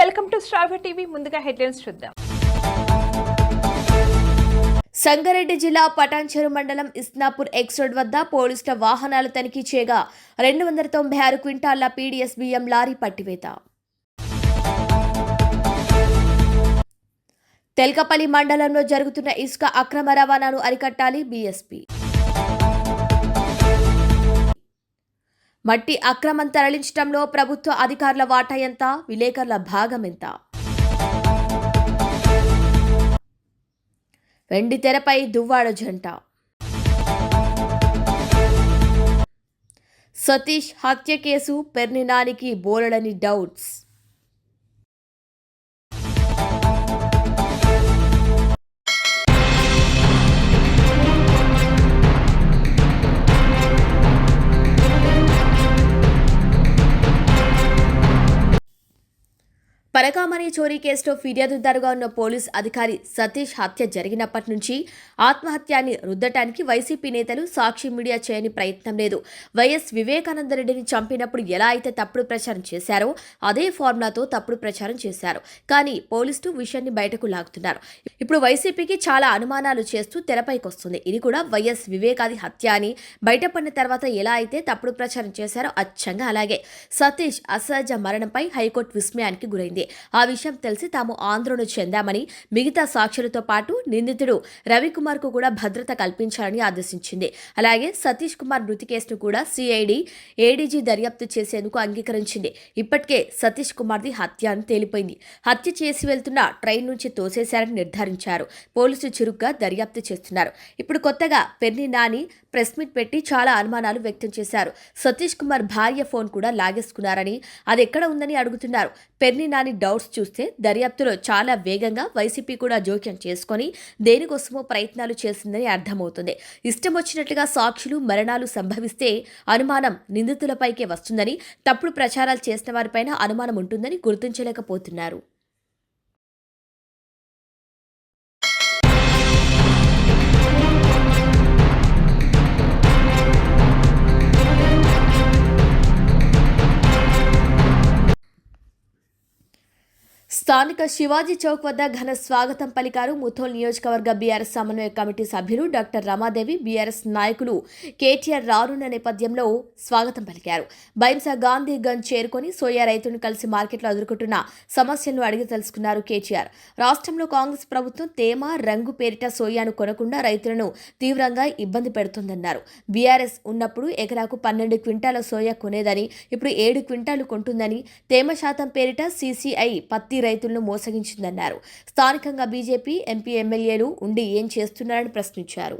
Welcome to Star TV. ముందుగా headlines చూద్దాం. సంగారెడ్డి జిల్లా పటాన్చెరు మండలం ఇస్నాపూర్ ఎక్స్ రోడ్ వద్ద పోలీసుల వాహనాలు తనిఖీ చేయగా రెండు వందల తొంభై ఆరు క్వింటాళ్ళ పీడీఎస్ బియ్యం లారీ పట్టివేత. తెల్కపల్లి మండలంలో జరుగుతున్న ఇసుక అక్రమ రవాణాను అరికట్టాలి బీఎస్పీ. మట్టి అక్రమం తరలించడంలో ప్రభుత్వ అధికారుల వాటా ఎంత? విలేకరుల భాగం ఎంత? వెండి తెరపై దువ్వాడ జంట. సతీష్ హత్య కేసు పెర్నినానికి బోలెడని డౌట్స్. పరకామణి చోరీ కేసులో ఫిర్యాదుదారుగా ఉన్న పోలీస్ అధికారి సతీష్ హత్య జరిగినప్పటి నుంచి ఆత్మహత్యాన్ని రుద్దటానికి వైసీపీ నేతలు సాక్షి మీడియా చేయని ప్రయత్నం లేదు. వైఎస్ వివేకానందరెడ్డిని చంపినప్పుడు ఎలా అయితే తప్పుడు ప్రచారం చేశారో అదే ఫార్ములాతో తప్పుడు ప్రచారం చేశారు. కానీ పోలీసులు విషయాన్ని బయటకు లాగుతున్నారు. ఇప్పుడు వైసీపీకి చాలా అనుమానాలు చేస్తూ తెరపైకి వస్తుంది. ఇది కూడా వైఎస్ వివేకాది హత్య అని బయటపడిన తర్వాత ఎలా అయితే తప్పుడు ప్రచారం చేశారో అచ్చంగా అలాగే. సతీష్ అసహజ మరణంపై హైకోర్టు విస్మయానికి గురైంది. ఆ విషయం తెలిసి తాము ఆందోళన చెందామని మిగతా సాక్షులతో పాటు నిందితుడు రవికుమార్కు కూడా భద్రత కల్పించాలని ఆదేశించింది. అలాగే సతీష్ కుమార్ మృతి కేసును కూడా సిఐడి ఏడీజీ దర్యాప్తు చేసేందుకు అంగీకరించింది. ఇప్పటికే సతీష్ కుమార్ది హత్య అని తేలిపోయింది. హత్య చేసి వెళ్తున్న ట్రైన్ నుంచి తోసేశారని నిర్ధారించారు. పోలీసులు చురుగ్గా దర్యాప్తు చేస్తున్నారు. ఇప్పుడు కొత్తగా పెర్ని నాని ప్రెస్ మీట్ పెట్టి చాలా అనుమానాలు వ్యక్తం చేశారు. సతీష్ కుమార్ భార్య ఫోన్ కూడా లాగేసుకున్నారని అది ఎక్కడ ఉందని అడుగుతున్నారు. పెర్ని నాని డౌట్స్ చూస్తే దర్యాప్తులో చాలా వేగంగా వైసీపీ కూడా జోక్యం చేసుకొని దేనికోసమో ప్రయత్నాలు చేసిందని అర్థమవుతుంది. ఇష్టం వచ్చినట్లుగా సాక్షులు మరణాలు సంభవిస్తే అనుమానం నిందితులపైకే వస్తుందని తప్పుడు ప్రచారాలు చేసిన వారిపైన అనుమానం ఉంటుందని గుర్తించలేకపోతున్నారు. స్థానిక శివాజీ చౌక్ వద్ద ఘన స్వాగతం పలికారు ముథోల్ నియోజకవర్గ బీఆర్ఎస్ సమన్వయ కమిటీ సభ్యులు డాక్టర్ రమాదేవి. బీఆర్ఎస్ నాయకులు కేటీఆర్ రానున్న నేపథ్యంలో స్వాగతం పలికారు. బైంసా గాంధీ గంజ్ చేరుకొని సోయా రైతులను కలిసి మార్కెట్లో ఎదుర్కొంటున్న సమస్యలను అడిగి తెలుసుకున్నారు కేటీఆర్. రాష్ట్రంలో కాంగ్రెస్ ప్రభుత్వం తేమ రంగు పేరిట సోయాను కొనకుండా రైతులను తీవ్రంగా ఇబ్బంది పెడుతుందన్నారు. బీఆర్ఎస్ ఉన్నప్పుడు ఎకరాకు పన్నెండు క్వింటాల సోయా కొనేదని ఇప్పుడు ఏడు క్వింటాలు కొంటుందని తేమ శాతం పేరిట సీసీఐ పత్తి రైతు రైతులను మోసగించిందన్నారు. స్థానికంగా బీజేపీ ఎంపీ ఎమ్మెల్యేలు ఉండి ఏం చేస్తున్నారని ప్రశ్నించారు.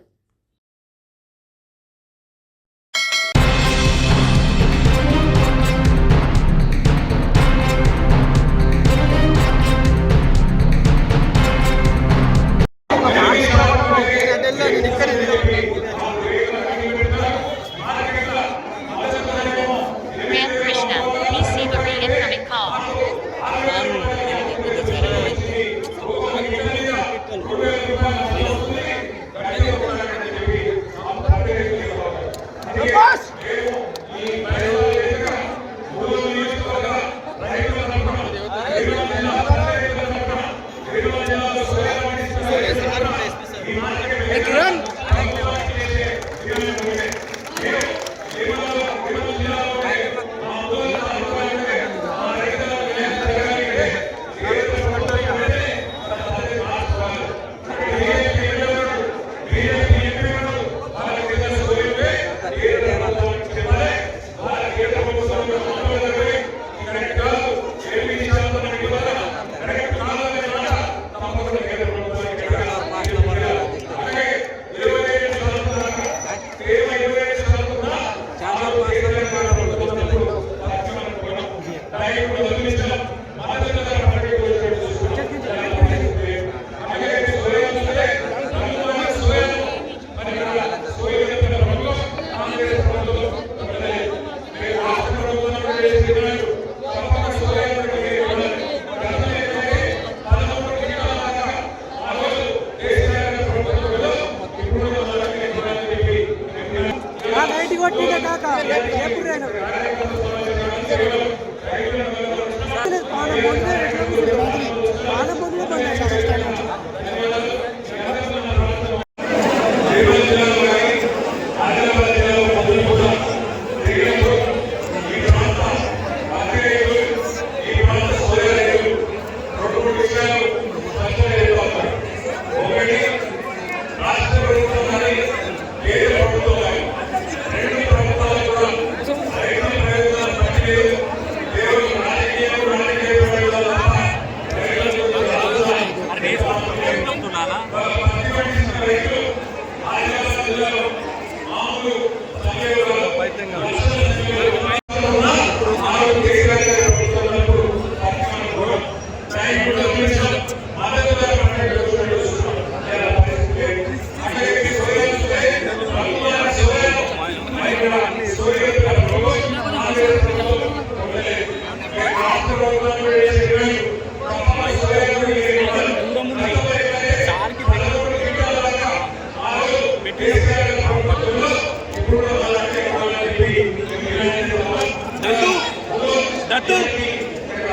దత్తు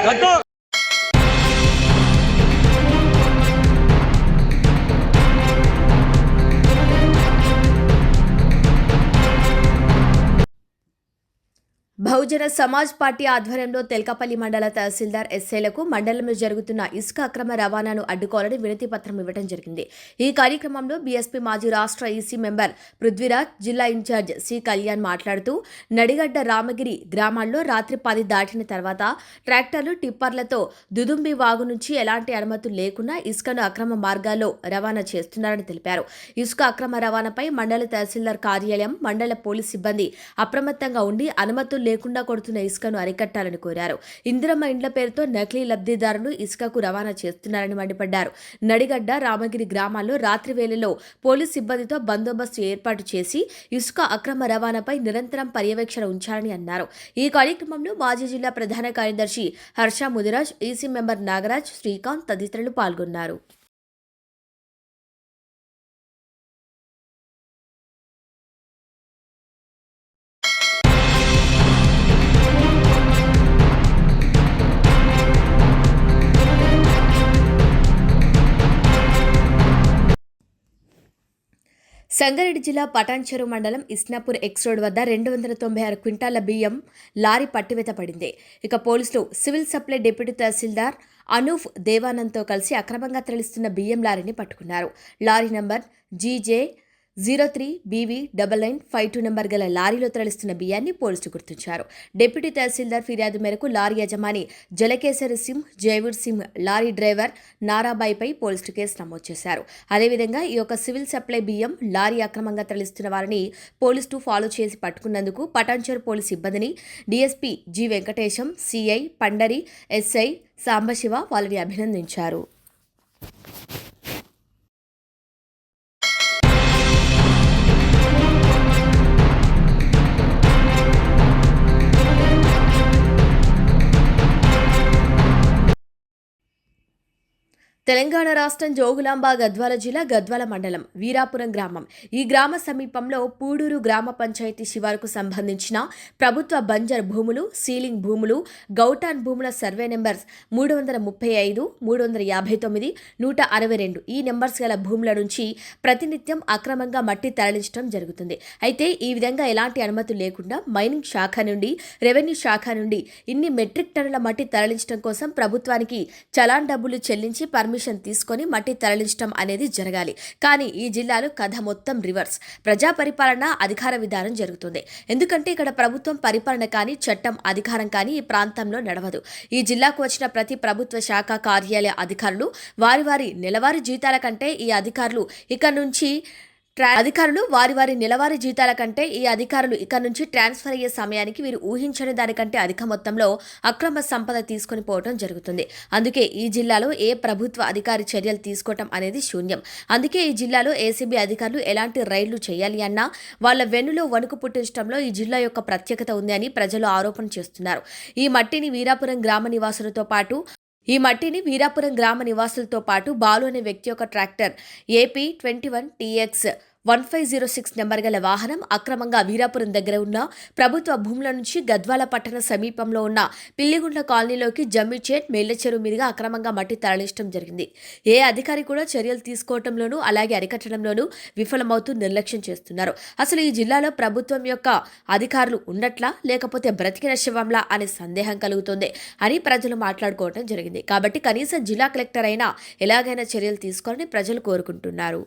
దత్తు బహుజన సమాజ్ పార్టీ ఆధ్వర్యంలో తెల్కపల్లి మండల తహసీల్దార్ ఎస్ఐలకు మండలంలో జరుగుతున్న ఇసుక అక్రమ రవాణాను అడ్డుకోవాలని వినతి పత్రం ఇవ్వడం జరిగింది. ఈ కార్యక్రమంలో బీఎస్పీ మాజీ రాష్ట్ర ఈసీ మెంబర్ పృథ్వీరాజ్ జిల్లా ఇన్ఛార్జ్ సి కళ్యాణ్ మాట్లాడుతూ నడిగడ్డ రామగిరి గ్రామాల్లో రాత్రి పది దాటిన తర్వాత ట్రాక్టర్లు టిప్పర్లతో దుదుంబి వాగు నుంచి ఎలాంటి అనుమతులు లేకుండా ఇసుకను అక్రమ మార్గాల్లో రవాణా చేస్తున్నారని తెలిపారు. ఇసుక అక్రమ రవాణాపై మండల తహసీల్దార్ కార్యాలయం మండల పోలీస్ సిబ్బంది అప్రమత్తంగా ఉండి అనుమతులు లేకుండా కొడుతున్న ఇసుకను అరికట్టాలని కోరారు. ఇందిరమ్మ ఇండ్ల పేరుతో నకిలీ లబ్ధిదారులు ఇసుకకు రవాణా చేస్తున్నారని మండిపడ్డారు. నడిగడ్డ రామగిరి గ్రామాల్లో రాత్రి వేళలో పోలీస్ సిబ్బందితో బందోబస్తు ఏర్పాటు చేసి ఇసుక అక్రమ రవాణాపై నిరంతరం పర్యవేక్షణ ఉంచాలని అన్నారు. ఈ కార్యక్రమంలో మాజీ జిల్లా ప్రధాన కార్యదర్శి హర్ష ముదిరాజ్ ఈసీ మెంబర్ నాగరాజ్ శ్రీకాంత్ తదితరులు పాల్గొన్నారు. సంగారెడ్డి జిల్లా పటాన్చెరు మండలం ఇస్నాపూర్ ఎక్స్ రోడ్ వద్ద రెండు వందల తొంభై ఆరు క్వింటాల బియ్యం లారీ పట్టివేత పడింది. ఇక పోలీసులు civil supply deputy tahsildar Anoop దేవానంద్తో కలిసి అక్రమంగా తరలిస్తున్న బియ్యం లారీని పట్టుకున్నారు. Lorry number GJ zero three BV double nine five two number గల లారీలో తరలిస్తున్న బియ్యాన్ని పోలీసులు గుర్తించారు. డిప్యూటీ తహసీల్దార్ ఫిర్యాదు మేరకు లారీ యజమాని జలకేసరి సింహ్ జయవీర్ సింగ్ లారీ డ్రైవర్ నారాబాయిపై పోలీసులు కేసు నమోదు చేశారు. అదేవిధంగా ఈ యొక్క సివిల్ సప్లై బియ్యం లారీ అక్రమంగా తరలిస్తున్న వారిని పోలీసులు ఫాలో చేసి పట్టుకున్నందుకు పటాన్చర్ పోలీసు సిబ్బందిని DSP G Venkatesham CI Pandari SI Sambasiva వాళ్ళని అభినందించారు. తెలంగాణ రాష్ట్రం జోగులాంబ గద్వాల జిల్లా గద్వాల మండలం వీరాపురం గ్రామం. ఈ గ్రామ సమీపంలో పూడూరు గ్రామ పంచాయతీ శివారుకు సంబంధించిన ప్రభుత్వ బంజర్ భూములు సీలింగ్ భూములు గౌటాన్ భూముల సర్వే నెంబర్స్ మూడు వందల ముప్పై ఐదు మూడు వందల యాభై తొమ్మిది నూట అరవై రెండు ఈ నెంబర్స్ గల భూముల నుంచి ప్రతినిత్యం అక్రమంగా మట్టి తరలించడం జరుగుతుంది. అయితే ఈ విధంగా ఎలాంటి అనుమతులు లేకుండా మైనింగ్ శాఖ నుండి రెవెన్యూ శాఖ నుండి ఇన్ని మెట్రిక్ టన్నుల మట్టి తరలించడం కోసం ప్రభుత్వానికి చలాన్ డబ్బులు చెల్లించి పర్మిషన్ తీసుకొని మట్టి తరలించడం అనేది జరగాలి. కానీ ఈ జిల్లాలో కథ మొత్తం రివర్స్. ప్రజా పరిపాలన అధికార విధానం జరుగుతుంది. ఎందుకంటే ఇక్కడ ప్రభుత్వం పరిపాలన కానీ చట్టం అధికారం కానీ ఈ ప్రాంతంలో నడవదు. ఈ జిల్లాకు వచ్చిన ప్రతి ప్రభుత్వ శాఖ కార్యాలయ అధికారులు వారి వారి నెలవారీ జీతాల కంటే ఈ అధికారులు ఇక నుంచి అధికారులు వారి వారి నెలవారీ జీతాల కంటే ఈ అధికారులు ఇక నుంచి ట్రాన్స్ఫర్ అయ్యే సమయానికి వీరు ఊహించని దానికంటే అధిక మొత్తంలో అక్రమ సంపద తీసుకొని పోవడం జరుగుతుంది. అందుకే ఈ జిల్లాలో ఏ ప్రభుత్వ అధికారి చర్యలు తీసుకోవటం అనేది శూన్యం. అందుకే ఈ జిల్లాలో ఏసీబీ అధికారులు ఎలాంటి రైళ్ళు చేయాలి అన్నా వాళ్ళ వెన్నులో వణుకు పుట్టించడంలో ఈ జిల్లా యొక్క ప్రత్యేకత ఉంది అని ప్రజలు ఆరోపణ చేస్తున్నారు. ఈ మట్టిని వీరాపురం గ్రామ నివాసులతో పాటు ఈ మట్టిని వీరాపురం గ్రామ నివాసులతో పాటు బాలు అనే వ్యక్తి యొక్క tractor AP twenty one TX one five zero six number గల వాహనం అక్రమంగా వీరాపురం దగ్గర ఉన్న ప్రభుత్వ భూముల నుంచి గద్వాల పట్టణ సమీపంలో ఉన్న పిల్లిగుండ్ల కాలనీలోకి జమ్మిచేట్ మేళ్ళచెరువు మీదుగా అక్రమంగా మట్టి తరలించడం జరిగింది. ఏ అధికారి కూడా చర్యలు తీసుకోవటంలోనూ అలాగే అరికట్టడంలోనూ విఫలమవుతూ నిర్లక్ష్యం చేస్తున్నారు. అసలు ఈ జిల్లాలో ప్రభుత్వం యొక్క అధికారులు ఉన్నట్లా లేకపోతే బ్రతికిన శివంలా అనే సందేహం కలుగుతుంది అని ప్రజలు మాట్లాడుకోవడం జరిగింది. కాబట్టి కనీసం జిల్లా కలెక్టర్ అయినా ఎలాగైనా చర్యలు తీసుకోవాలని ప్రజలు కోరుకుంటున్నారు.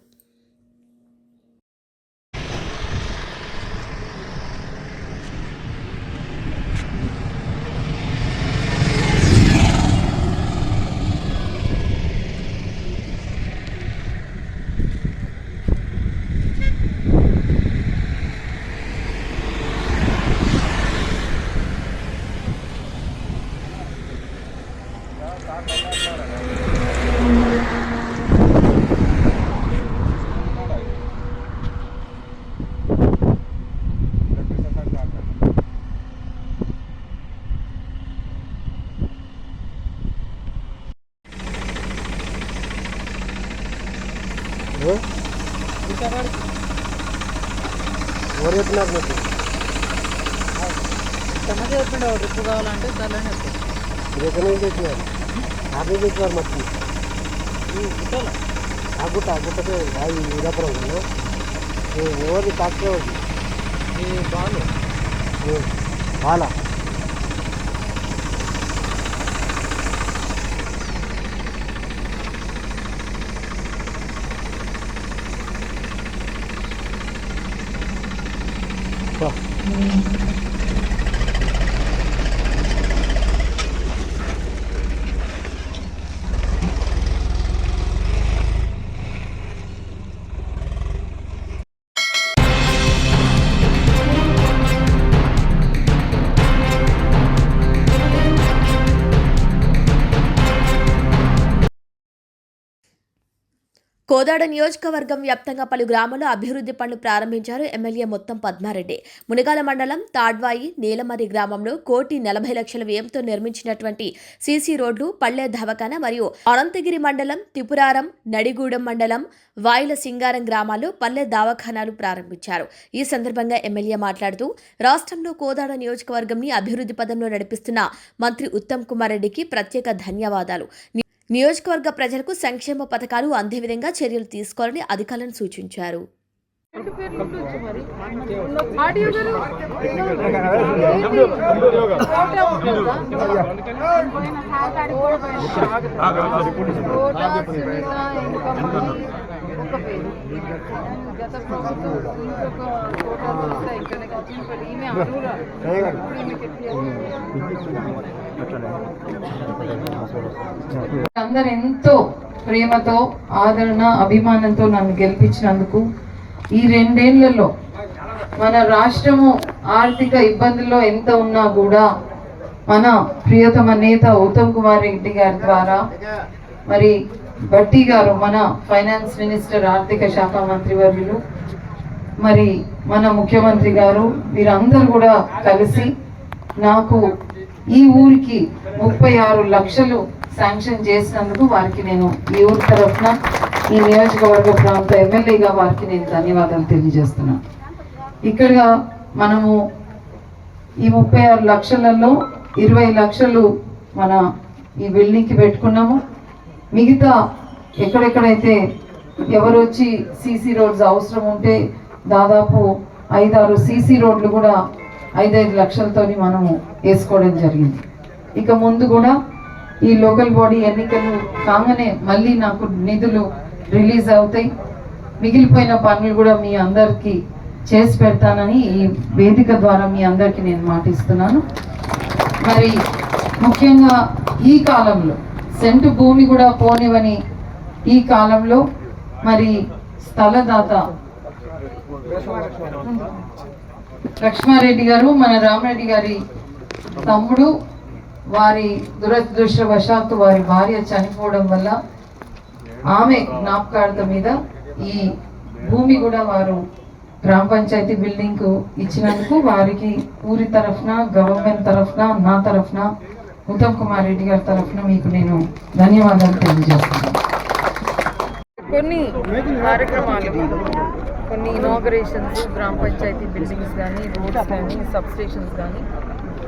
ఈ గుట్టలో? ఆ గుట్ట ఆ గుట్టకే రాయి వీరాపురం కదా. ఎవరిది టాక్టర్ ఎవరిది? ఈ బాలు. కోదాడ నియోజకవర్గం వ్యాప్తంగా పలు గ్రామాల్లో అభివృద్ధి పనులు ప్రారంభించారు ఎమ్మెల్యే మొత్తం పద్మారెడ్డి. మునిగాల మండలం తాడ్వాయి నీలమరి గ్రామంలో కోటి నలభై లక్షల వ్యయంతో నిర్మించినటువంటి సీసీ రోడ్లు పల్లె దవాఖాన మరియు అనంతగిరి మండలం త్రిపురారం నడిగూడెం మండలం వాయిల సింగారం గ్రామాల్లో పల్లె దవాఖానాలు ప్రారంభించారు. ఈ సందర్భంగా ఎమ్మెల్యే మాట్లాడుతూ రాష్ట్రంలో కోదాడ నియోజకవర్గంని అభివృద్ధి పదంలో నడిపిస్తున్న మంత్రి ఉత్తమ్ కుమార్ రెడ్డికి ప్రత్యేక ధన్యవాదాలు. నియోజకవర్గ ప్రజలకు సంక్షేమ పథకాలు అందే విధంగా చర్యలు తీసుకోవాలని అధికారులను సూచించారు. గత ప్రభుత్వం ఇంకొక వస్తాయి అందరు ఎంతో ప్రేమతో ఆదరణ అభిమానంతో నన్ను గెలిపించినందుకు ఈ రెండేళ్ళలో మన రాష్ట్రము ఆర్థిక ఇబ్బందుల్లో ఎంత ఉన్నా కూడా మన ప్రియతమ నేత ఉత్తమ్ కుమార్ రెడ్డి గారి ద్వారా మరి భట్టి గారు మన ఫైనాన్స్ మినిస్టర్ ఆర్థిక శాఖ మంత్రి వర్యులు మరి మన ముఖ్యమంత్రి గారు వీరందరూ కూడా కలిసి నాకు ఈ ఊరికి ముప్పై ఆరు లక్షలు శాంక్షన్ చేసినందుకు వారికి నేను ఈ ఊరి తరఫున ఈ నియోజకవర్గ ప్రాంత ఎమ్మెల్యేగా వారికి నేను ధన్యవాదాలు తెలియజేస్తున్నాను ఇక్కడ మనము ఈ ముప్పై ఆరు లక్షలలో ఇరవై లక్షలు మన ఈ బిల్డింగ్కి పెట్టుకున్నాము. మిగతా ఎక్కడెక్కడైతే ఎవరు వచ్చి సీసీ రోడ్స్ అవసరం ఉంటే దాదాపు ఐదారు సీసీ రోడ్లు కూడా ఐదైదు లక్షలతో మనము వేసుకోవడం జరిగింది. ఇక ముందు కూడా ఈ లోకల్ బాడీ ఎన్నికలు కాగానే మళ్ళీ నాకు నిధులు రిలీజ్ అవుతాయి. మిగిలిపోయిన పనులు కూడా మీ అందరికీ చేసి పెడతానని ఈ వేదిక ద్వారా మీ అందరికీ నేను మాటిస్తున్నాను. మరి ముఖ్యంగా ఈ కాలంలో సెంటు భూమి కూడా పోనివని ఈ కాలంలో మరి స్థలదాత లక్ష్మారెడ్డి గారు మన రామరెడ్డి గారి తమ్ముడు వారి దురదృష్టవశాత్తు వారి భార్య చనిపోవడం వల్ల ఆమె జ్ఞాపకార్థం మీద ఈ భూమి కూడా వారు గ్రామ పంచాయతీ బిల్డింగ్కు ఇచ్చినందుకు వారికి ఊరి తరఫున గవర్నమెంట్ తరఫున నా తరఫున ఉత్తమ్ కుమార్ రెడ్డి గారి తరఫున మీకు నేను ధన్యవాదాలు తెలియజేస్తున్నాను. కొన్ని కార్యక్రమాలు కొన్ని ఇనాగరేషన్స్ గ్రామ పంచాయతీ బిల్డింగ్స్ కానీ రోడ్స్ కానీ సబ్ స్టేషన్స్ కానీ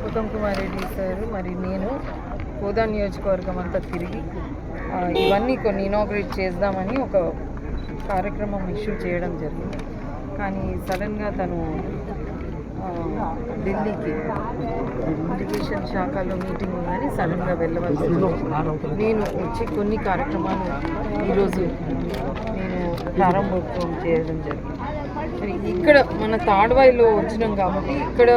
ఉత్తమ్ కుమార్ రెడ్డి సార్ మరి నేను హోదా నియోజకవర్గం అంతా తిరిగి ఇవన్నీ కొన్ని ఇనాగరేట్ చేద్దామని ఒక కార్యక్రమం ఇష్యూ చేయడం జరిగింది. కానీ సడన్గా తను ఢిల్లీకి. ఇరిగేషన్ శాఖలో మీటింగ్ ఉందని సడన్గా వెళ్ళవలసి నేను వచ్చి కొన్ని కార్యక్రమాలు ఈరోజు నేను ప్రారంభోత్సవం చేయడం జరిగింది. మరి ఇక్కడ మన తాడ్వాయిలో వచ్చినాం కాబట్టి ఇక్కడ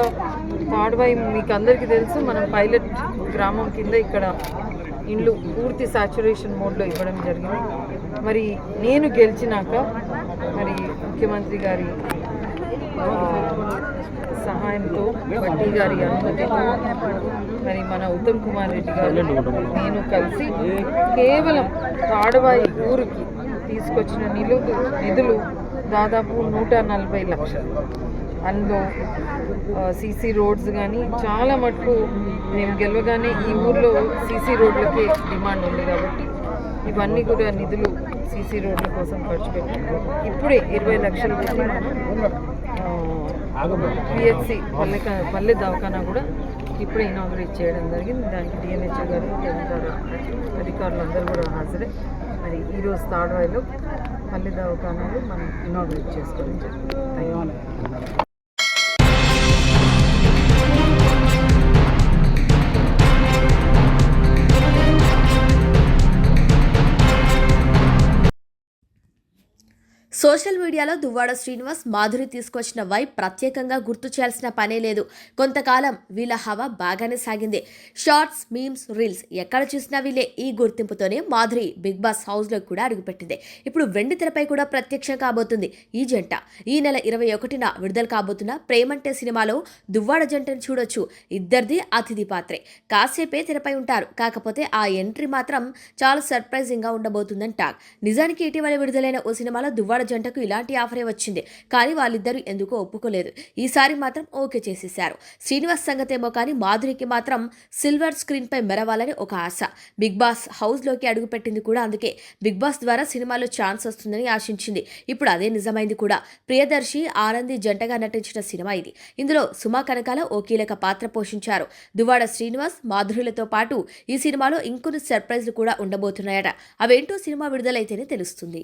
తాడ్వాయి మీకు అందరికీ తెలుసు మనం పైలట్ గ్రామం కింద ఇక్కడ ఇండ్లు పూర్తి సాచురేషన్ మోడ్లో ఇవ్వడం జరిగింది. మరి నేను గెలిచినాక మరి ముఖ్యమంత్రి గారి సహాయంతో వడ్డీ గారి అనుమతితో మరి మన ఉత్తమ్ కుమార్ రెడ్డి గారు నేను కలిసి కేవలం తాడవాయి ఊరికి తీసుకొచ్చిన నిలువు నిధులు దాదాపు నూట నలభై లక్షలు. అందులో సీసీ రోడ్స్ కానీ చాలా మటుకు మేము గెలవగానే ఈ ఊర్లో సీసీ రోడ్లకే డిమాండ్ ఉంది కాబట్టి ఇవన్నీ కూడా నిధులు సీసీ రోడ్ల కోసం ఖర్చు పెట్టాము ఇప్పుడే ఇరవై లక్షలు పెట్టి పిహెచ్సి పల్లె పల్లె దవాఖానా కూడా ఇప్పుడే ఇనాగ్రేట్ చేయడం జరిగింది. దానికి డిఎన్హెచ్ఓ గారు అధికారులు అందరూ కూడా హాజరే. మరి ఈరోజు తాడవాయిలో పల్లె దవాఖానాలు మనం ఇనాగ్రేట్ చేసుకోవడం జరిగింది. సోషల్ మీడియాలో దువ్వాడ శ్రీనివాస్ మాధురి తీసుకొచ్చిన వైబ్ ప్రత్యేకంగా గుర్తు చేయాల్సిన పనే లేదు. కొంతకాలం వీళ్ళ హవా బాగానే సాగింది. షార్ట్స్ మీమ్స్ రీల్స్ ఎక్కడ చూసినా వీళ్ళే ఈ గుర్తింపుతోనే మాధురి బిగ్ బాస్ హౌస్లో కూడా అడుగుపెట్టింది. ఇప్పుడు వెండి తెరపై కూడా ప్రత్యక్షం కాబోతుంది ఈ జంట. ఈ నెల ఇరవై ఒకటిన విడుదల కాబోతున్న ప్రేమంటే సినిమాలో దువ్వాడ జంటను చూడొచ్చు. ఇద్దరిది అతిథి పాత్రే. కాసేపే తెరపై ఉంటారు. కాకపోతే ఆ ఎంట్రీ మాత్రం చాలా సర్ప్రైజింగ్గా ఉండబోతుందని టాక్. నిజానికి ఇటీవల విడుదలైన ఓ సినిమాలో దువ్వాడ జంటకు ఇలాంటి ఆఫరే వచ్చింది. కానీ వాళ్ళిద్దరూ ఎందుకో ఒప్పుకోలేదు. ఈసారి మాత్రం ఓకే చేసేశారు. శ్రీనివాస్ సంగతేమో కానీ మాధురికి మాత్రం సిల్వర్ స్క్రీన్ పై మెరవాలని ఒక ఆశ. బిగ్ బాస్ హౌస్లోకి అడుగుపెట్టింది కూడా అందుకే. బిగ్ బాస్ ద్వారా సినిమాలో ఛాన్స్ వస్తుందని ఆశించింది. ఇప్పుడు అదే నిజమైంది కూడా. ప్రియదర్శి ఆనంది జంటగా నటించిన సినిమా ఇది. ఇందులో సుమా కనకాల ఓ కీలక పాత్ర పోషించారు. దువాడ శ్రీనివాస్ మాధురులతో పాటు ఈ సినిమాలో ఇంకొన్ని సర్ప్రైజ్లు కూడా ఉండబోతున్నాయట. అవేంటో సినిమా విడుదలైతేనే తెలుస్తుంది.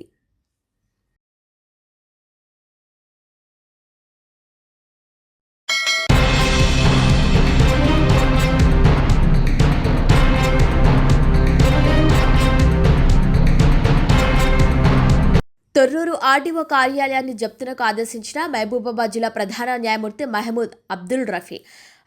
కొర్రూరు ఆర్డీఓ కార్యాలయాన్ని జప్తునకు ఆదేశించిన మహబూబాబాద్ జిల్లా ప్రధాన న్యాయమూర్తి మహమూద్ అబ్దుల్ రఫీ.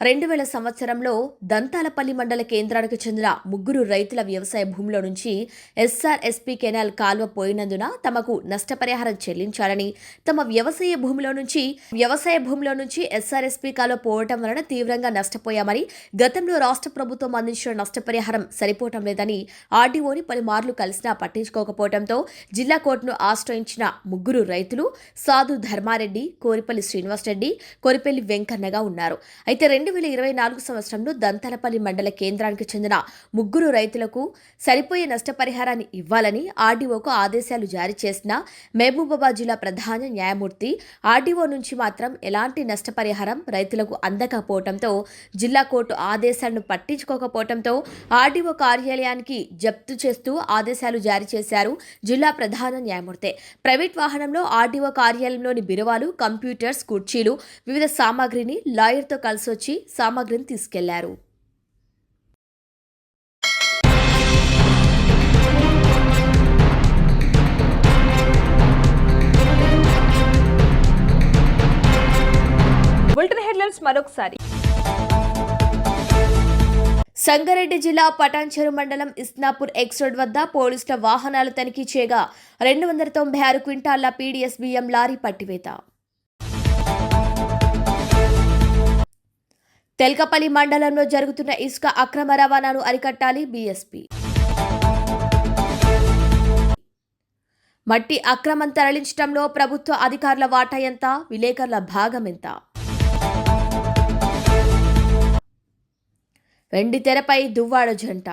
రెండు వేల సంవత్సరంలో దంతాలపల్లి మండల కేంద్రానికి చెందిన ముగ్గురు రైతుల వ్యవసాయ భూమిలో నుంచి ఎస్ఆర్ఎస్పీ కెనాల్ కాల్వ పోయినందున తమకు నష్టపరిహారం చెల్లించాలని తమ వ్యవసాయ భూమిలో నుంచి వ్యవసాయ భూమిలో నుంచి ఎస్ఆర్ఎస్పీ కాల్వ పోవటం వలన తీవ్రంగా నష్టపోయామని గతంలో రాష్ట్ర ప్రభుత్వం అందించిన నష్టపరిహారం సరిపోవటం లేదని ఆర్డీఓని పలుమార్లు కలిసినా పట్టించుకోకపోవడంతో జిల్లా కోర్టును ఆశ్రయించిన ముగ్గురు రైతులు సాధు ధర్మారెడ్డి కోరిపల్లి శ్రీనివాసరెడ్డి కోరిపల్లి వెంకన్నగా ఉన్నారు. అయితే రెండు వేల ఇరవై నాలుగు సంవత్సరంలో దంతలపల్లి మండల కేంద్రానికి చెందిన ముగ్గురు రైతులకు సరిపోయే నష్టపరిహారాన్ని ఇవ్వాలని ఆర్డీఓకు ఆదేశాలు జారీ చేసిన మహబూబాబాద్ జిల్లా ప్రధాన న్యాయమూర్తి ఆర్డీఓ నుంచి మాత్రం ఎలాంటి నష్టపరిహారం రైతులకు అందకపోవడంతో జిల్లా కోర్టు ఆదేశాలను పట్టించుకోకపోవడంతో ఆర్డీఓ కార్యాలయానికి జప్తు చేస్తూ ఆదేశాలు జారీ చేశారు జిల్లా ప్రధాన న్యాయమూర్తి. ప్రైవేట్ వాహనంలో ఆర్డీఓ కార్యాలయంలోని బిరువాలు కంప్యూటర్స్ కుర్చీలు వివిధ సామాగ్రిని లాయర్తో కలిసి వచ్చి సామాగ్రిని తీసుకెళ్ళారు. బులెటిన్ హెడ్లైన్స్ మరొకసారి. సంగారెడ్డి జిల్లా పటాన్చెరు మండలం ఇస్నాపూర్ ఎక్స్ రోడ్ వద్ద పోలీసుల వాహనాలు తనిఖీ చేయగా రెండు వందల తొంభై ఆరు క్వింటాళ్ళ పీడీఎస్ బియ్యం లారీ పట్టివేత. తెల్కపల్లి మండలంలో జరుగుతున్న ఇసుక అక్రమ రవాణాను అరికట్టాలి బీఎస్పీ. మట్టి అక్రమం తరలించడంలో ప్రభుత్వ అధికారుల వాటా ఎంత? విలేకరుల భాగం ఎంత? వెండి తెరపై దువ్వాడ జంట.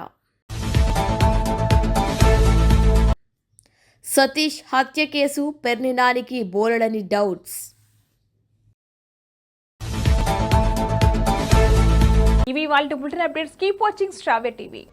సతీష్ హత్య కేసు పెర్నినానికి బోలెడని డౌట్స్. ఇవి వాళ్ళ బులెటిన్ అప్డేట్స్. కీప్ వాచింగ్ స్ట్రావే టీవీ.